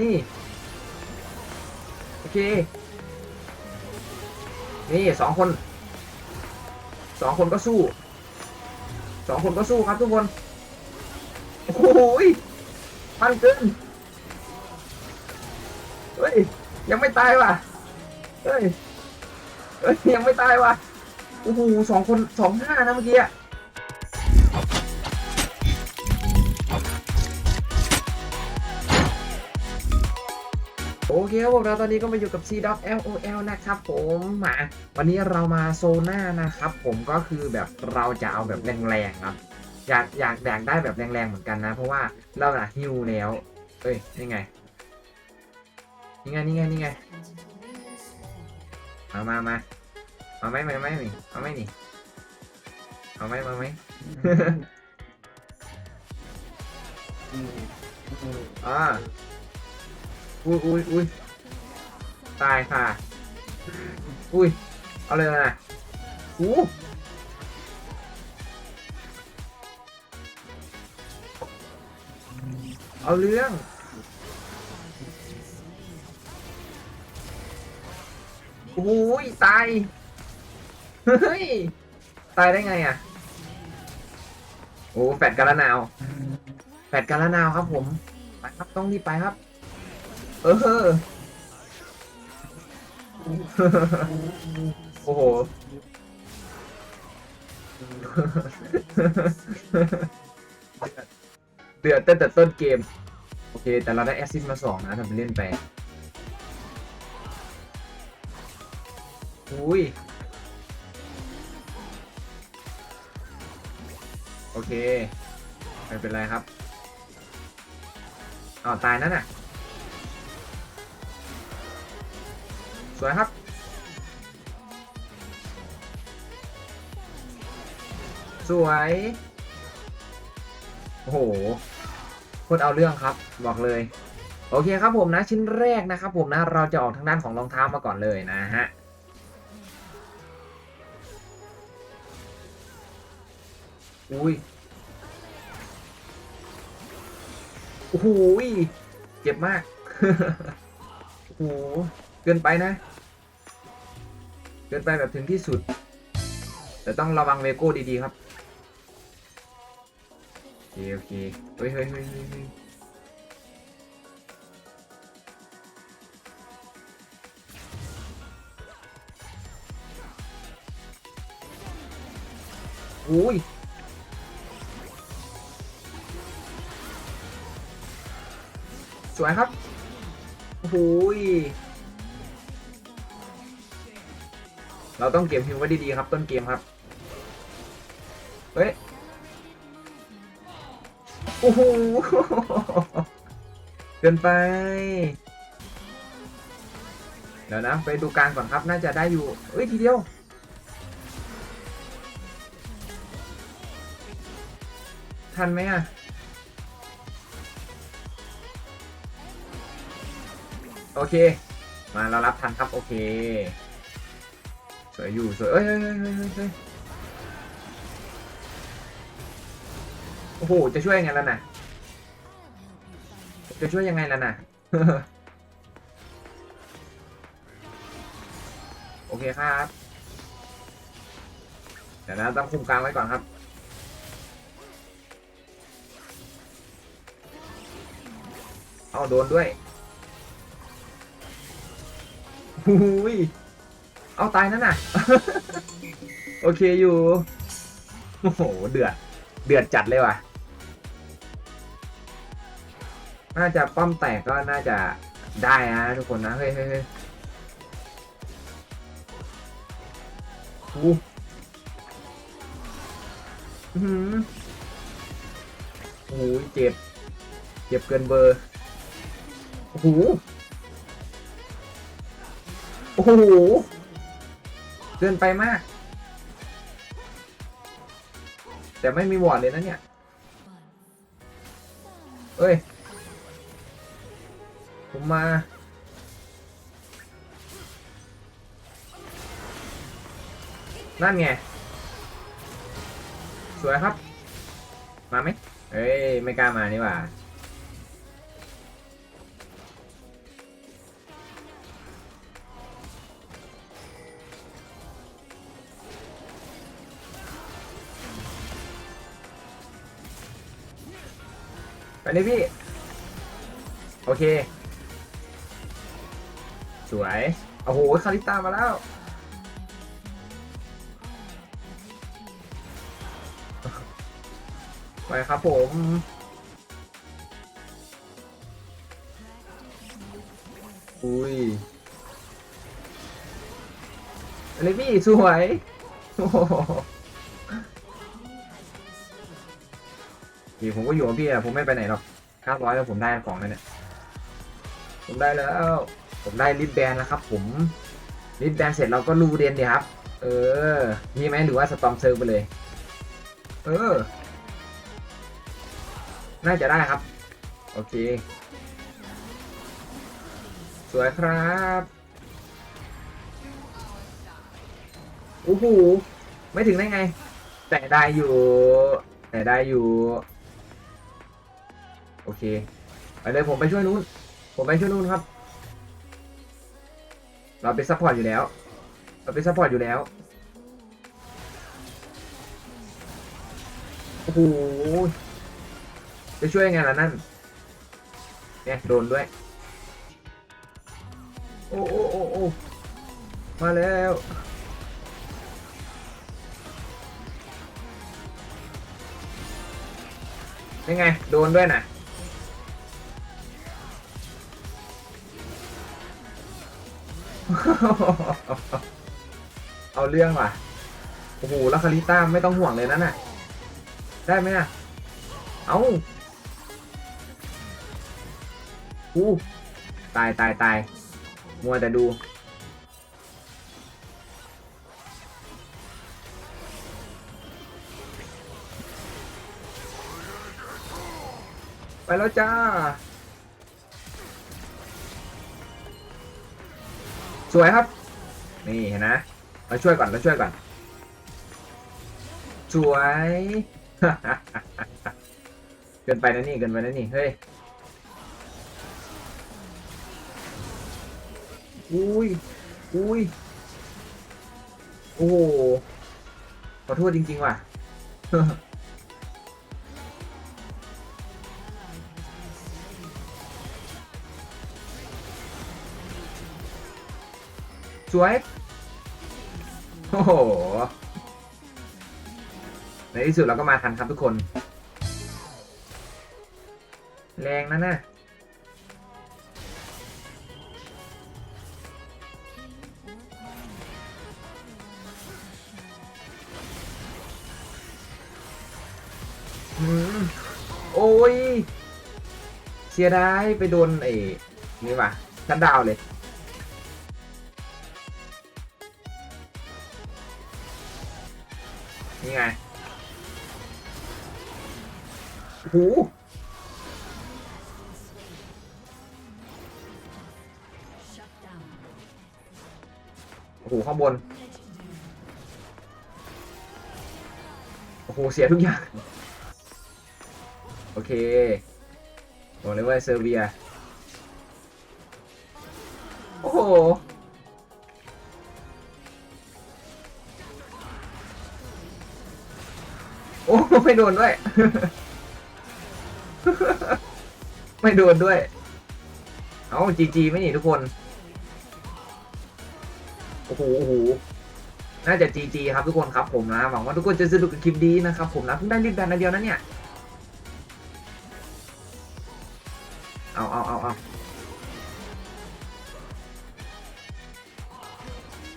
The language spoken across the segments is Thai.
นี่ โอเค นี่สองคน สองคนก็สู้ สองคนก็สู้ครับทุกคน โอ้โหยพันเกินเฮ้ย ยังไม่ตายว่ะ เฮ้ย เฮ้ย ยังไม่ตายว่ะ โอ้โหสองคนสองห้านะเมื่อกี้อะ โอเคครับพวกเราตอนนี้ก็มาอยู่กับ C d o g LOL นะครับผมมาวันนี้เรามาโซน่านะครับ ผมก็คือแบบเราจะเอาแบบแรงๆครับอยากอยากแดกได้แบบแรงๆเหมือนกันนะ เพราะว่าเราอะฮิวแล้ว เอ้ยนี่ไงนี่ไงนี่ไงนี่ไงมามามาเอาไหมมาไหมนี่เอาไหมนี่เอาไหมมาไหมอ่า อุ้ยอุ้ยอุ้ยตายค่ะ อุ้ย เอาเลยนะอู้เอาเรื่อง โอ้ย ตาย เฮ้ย ตายได้ไงอะ โอ้ แฟดกันละนาว แฟดกันละนาวครับผม ไปครับ ต้องรีบไปครับ เออโอ้โหเดือดตั้งแต่ต้นเกม โอเค แต่เราได้แอสซิสต์มาสองนะทำเป็นเล่นไปอุ้ย โอเค ไม่เป็นไรครับอ้าวตายนั่นน่ะ วยครับ สวย โอ้โหโคตรเอาเรื่องครับ บอกเลย โอเคครับผมนะชิ้นแรกนะครับผมนะ เราจะออกทางด้านของรองเท้ามาก่อนเลยนะฮะอุ้ยโอ้โหยเจ็บมาก โอ้โห เกินไปนะ เกินไปแบบถึงที่สุด แต่ต้องระวังเวโก้ดีๆครับโอเคโอเคเฮ้ยเฮ้ยเฮ้ยเฮ้ยเฮ้ยอุ้ยสวยครับโอ้ย เราต้องเก็บฮิวไว้ดีๆครับ ต้นเกมครับ เฮ้ย โอ้โหเกินไป เดี๋ยวนะ ไปดูกางก่อนครับ น่าจะได้อยู่เอ้ย ทีเดียว ทันไหมอะโอเค มาเรารับทันครับ โอเค สวยอยู่สวยเอ้ยเอ้ยเอ้ยเอ้ยเอ้ยโอ้โห จะช่วยยังไงล่ะน่ะ จะช่วยยังไงล่ะน่ะ โอเคครับ เดี๋ยวนะต้องคุมกลางไว้ก่อนครับ เอาโดนด้วยหุย เอาตายนั่นน่ะ โอเคอยู่ โอ้โห เดือด เดือดจัดเลยว่ะ น่าจะป้อมแตกก็น่าจะได้นะทุกคนนะ เฮ้ยเฮ้ยเฮ้ยอู้หือโอ้โหเจ็บ เจ็บเกินเบอร์โอ้โหโอ้โห เกินไปมาก แต่ไม่มีวอร์ดเลยนะเนี่ย เอ้ย ผมมา นั่นไง สวยครับ มาไหมเอ้ย ไม่กล้ามานี่หว่า ไปเลยพี่ โอเค สวย โอ้โห คาริต้ามาแล้ว ไปครับผมอุ้ยอะไรพี่ สวย โอ้ พี่ผมก็อยู่กับพี่อะผมไม่ไปไหนหรอกห้าร้อยแล้วผมได้ของแล้วเนี่ย ผมได้แล้ว ผมได้ลิปแบนแล้วครับ ผมลิปแบนเสร็จเราก็รูเดนดีครับ เออ มีไหมหรือว่าสตอมเซิร์ฟไปเลย เออ น่าจะได้ครับ โอเค สวยครับโอ้โหไม่ถึงได้ไง แต่ได้อยู่ แต่ได้อยู่ โอเค ไปเลยผมไปช่วยนู้น ผมไปช่วยนู้นครับ เราเป็นซัพพอร์ตอยู่แล้ว เราเป็นซัพพอร์ตอยู่แล้ว โอ้โห จะช่วยยังไงล่ะนั่น เนี่ยโดนด้วย โอ้โอ้โอ้โอ้มาแล้วยังไง โดนด้วยนะ เอาเรื่องว่ะ โอ้โหแล้วคาริต้าไม่ต้องห่วงเลยนั่นน่ะ ได้ไหมอะ เอาอู้ตายตายตาย มัวแต่ดู ไปแล้วจ้า สวยครับ นี่เห็นนะเราช่วยก่อนเราช่วยก่อน สวยเกินไปนะนี่เกินไปนะนี่เฮ้ยอุ้ยอุ้ยโอ้โหขอโทษจริง ๆ ว่ะ สวย โอ้โห ในที่สุดเราก็มาทันครับทุกคน แรงนะน่ะอืมโอ้ยเสียดายไปโดนไอ้นี่ว่ะชัดดาวเลย นี่ไงโอ้โหโอ้โหข้างบน โอ้โห เสียทุกอย่าง โอเคบอกเลยว่าเซอร์เบีย โอ้โห อ้ไม่โดนด้วย ไม่โดนด้วย เอาจีจีไม่หนีทุกคน โอ้โหโอ้โหน่าจะจีจีครับทุกคนครับผมนะ หวังว่าทุกคนจะสนุกกับคลิปดีนะครับผมนะเพิ่งได้รีบดันอันเดียวนะเนี่ย เอาเอาเอาเอา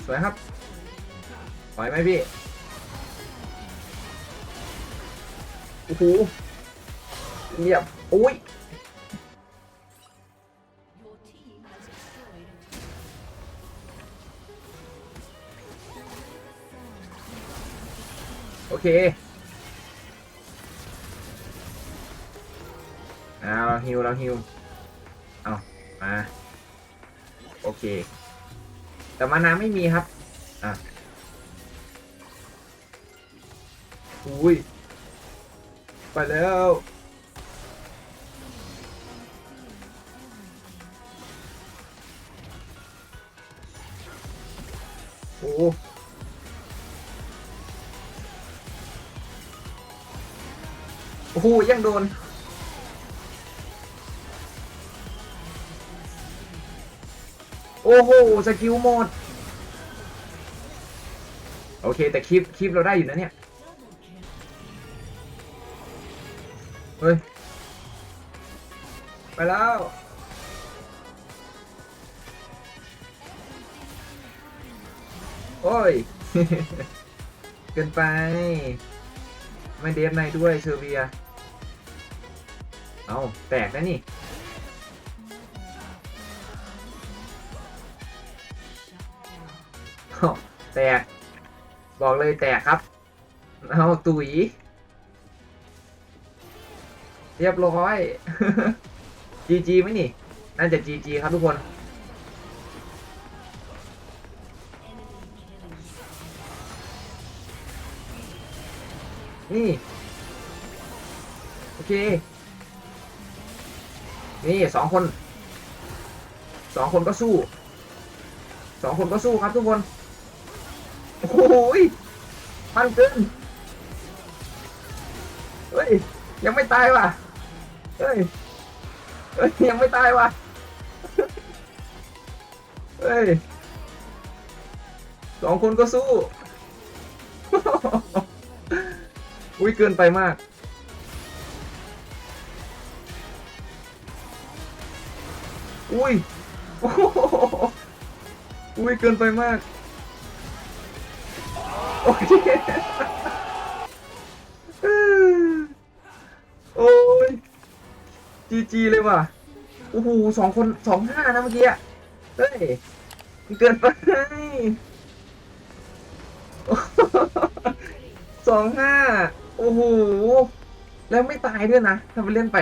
สวยครับปล่อยไหมพี่ โอ้โหเรียบโอ้ยโอเคเอาเราฮิวเราฮิวเอามาโอเค แต่มานาไม่มีครับ อะอุ้ย ไปแล้วโอ้โอ้โหยังโดนโอ้โห สกิลหมด โอเค แต่คลิป คลิปเราได้อยู่นะเนี่ย เฮ้ย ไปแล้ว โอ้ย เกินไป ไม่เดฟในด้วยเซอร์เบีย เอาแตกแล้วนี่อ้แตก บอกเลยแตกครับ เอาตุ๋ย เรียบร้อย GG ไหมนี่ น่าจะ GG ครับทุกคน นี่ โอเค นี่สองคน สองคนก็สู้ สองคนก็สู้ครับทุกคน โอ้โหยมันเกินเฮ้ย ยังไม่ตายว่ะ เฮ้ยเฮ้ยยังไม่ตายวะเฮ้ยสองคนก็สู้ อุ้ยเกินไปมาก อุ้ยโอ้โหอุ้ยเกินไปมาก โอเคโอ้ย จีจีเลยว่ะโอ้โหสองคนสองห้านะเมื่อกี้อะเฮ้ยเกินไปสองห้าโอ้โหแล้วไม่ตายด้วยนะทำไปเล่นไป